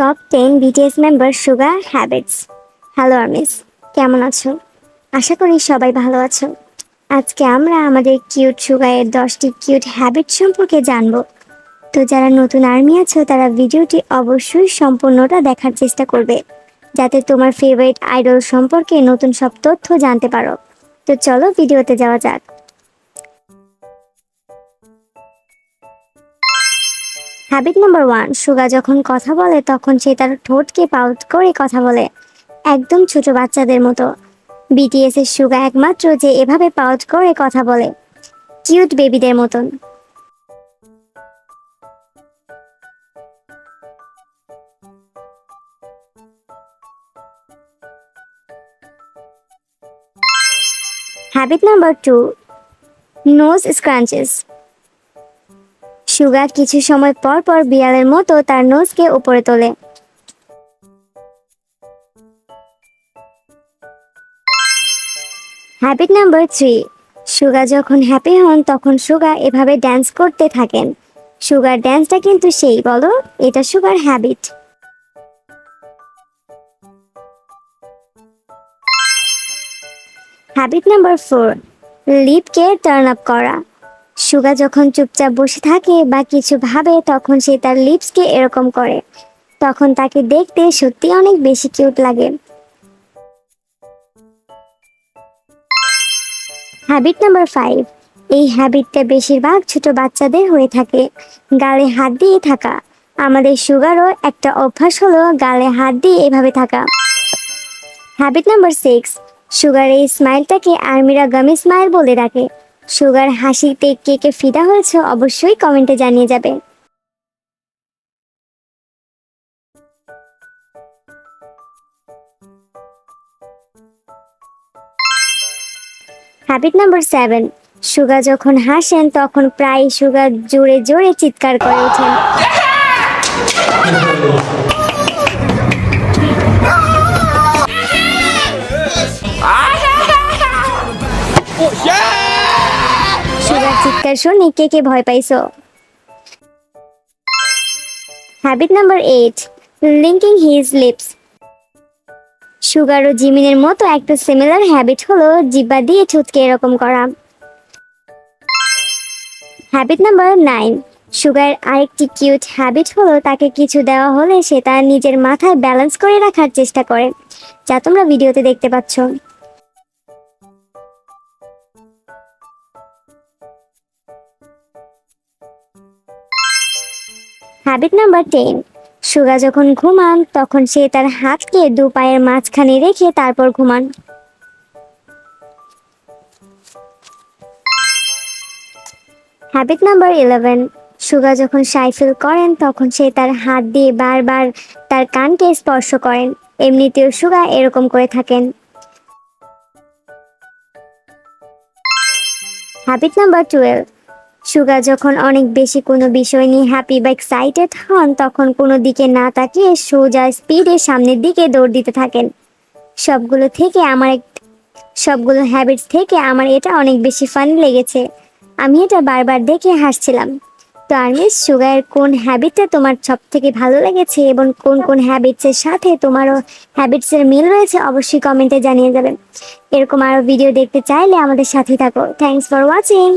Top ten BTS member সুগার habits hello armies কেমন আছো? আশা করি সবাই ভালো আছো। আজকে আমরা আমাদের কিউট সুগারের দশটি কিউট হ্যাবিট সম্পর্কে জানব। তো যারা নতুন আর্মি আছো, তারা ভিডিওটি অবশ্যই সম্পূর্ণটা দেখার চেষ্টা করবে। যাতে তোমার ফেভারিট আইডল সম্পর্কে নতুন সব তথ্য জানতে পারো। তো চলো ভিডিওতে যাওয়া যাক। হ্যাবিট নাম্বার ওয়ান সুগা যখন কথা বলে, তখন সে তার ঠোঁটকে পাউট করে কথা বলে। একদম ছোট বাচ্চাদের মতো। বিটিএস এর সুগা একমাত্র যে এভাবে পাউট করে কথা বলে। কিউট বেবিদের মতন। Habit number two nose scrunches Suga কিছু সময় পর পর বিড়ালের মতো তার নোজকে উপরে তোলে। হ্যাবিট নাম্বার থ্রি সুগা যখন হ্যাপি হন তখন সুগা এভাবে ড্যান্স করতে থাকেন। সুগার ড্যান্সটা কিন্তু সেই, বলো? এটা সুগার হ্যাবিট হ্যাবিট নাম্বার ফোর লিপকে টার্ন আপ করা। সুগা যখন চুপচাপ বসে থাকে বা কিছু ভাবে, তখন সে তার লিপসকে এরকম করে। তখন তাকে দেখতে সত্যি অনেক বেশি কিউট লাগে। হ্যাবিট নাম্বার ফাইভ এই হ্যাবিটটা বেশিরভাগ ছোট বাচ্চাদের হয়ে থাকে। গালে হাত দিয়ে থাকা। আমাদের সুগারও একটা অভ্যাস হলো গালে হাত দিয়ে এভাবে থাকা। হ্যাবিট নাম্বার সিক্স সুগার এই স্মাইলটাকে আর্মিরা গামি স্মাইল বলে ডাকে। সুগার হাসিতে কে কে ফিদা হয়েছে অবশ্যই কমেন্টে জানিয়ে যাবে। হ্যাবিট নাম্বার সেভেন সুগা যখন হাসেন তখন প্রায় সুগা জোরে জোরে চিৎকার করে ওঠেন। চিৎকার শুনে কে কে ভয় পাইছো? Habit number eight linking his lips sugar ও জিমিনের মতো একটা সিমিলার হ্যাবিট হলো জিব্বা দিয়ে ঠুতকে এরকম করা। হ্যাবিট নাম্বার নাইন সুগার আরেকটি কিউট হ্যাবিট হলো তাকে কিছু দেওয়া হলে সে তার নিজের মাথায় ব্যালেন্স করে রাখার চেষ্টা করে, যা তোমরা ভিডিওতে দেখতে পাচ্ছ। হ্যাবিট নাম্বার টেন সুগা যখন ঘুমান, তখন সে তার হাতকে দু পায়ের মাঝখানে রেখে তারপর ঘুমান। Habit number eleven. সুগা যখন সাইফিল করেন, তখন সে তার হাত দিয়ে বারবার তার কানকে স্পর্শ করেন। এমনিতেও সুগা এরকম করে থাকেন। Habit number twelve. সুগা যখন অনেক বেশি কোনো বিষয় নিয়ে হ্যাপি বা এক্সাইটেড হন, তখন কোনো দিকে না তাকিয়ে সোজা স্পিডে সামনের দিকে দৌড় দিতে থাকেন। সবগুলো থেকে আমার এক সবগুলো হ্যাবিটস থেকে আমার এটা অনেক বেশি ফানি লেগেছে। আমি এটা বারবার দেখে হাসছিলাম। তো আর্মিস সুগারের কোন হ্যাবিটটা তোমার সব থেকে ভালো লেগেছে এবং কোন কোন হ্যাবিটসের সাথে তোমারও হ্যাবিটসের মিল রয়েছে অবশ্যই কমেন্টে জানিয়ে যাবেন। এরকম আরও ভিডিও দেখতে চাইলে আমাদের সাথেই থাকো। Thanks for watching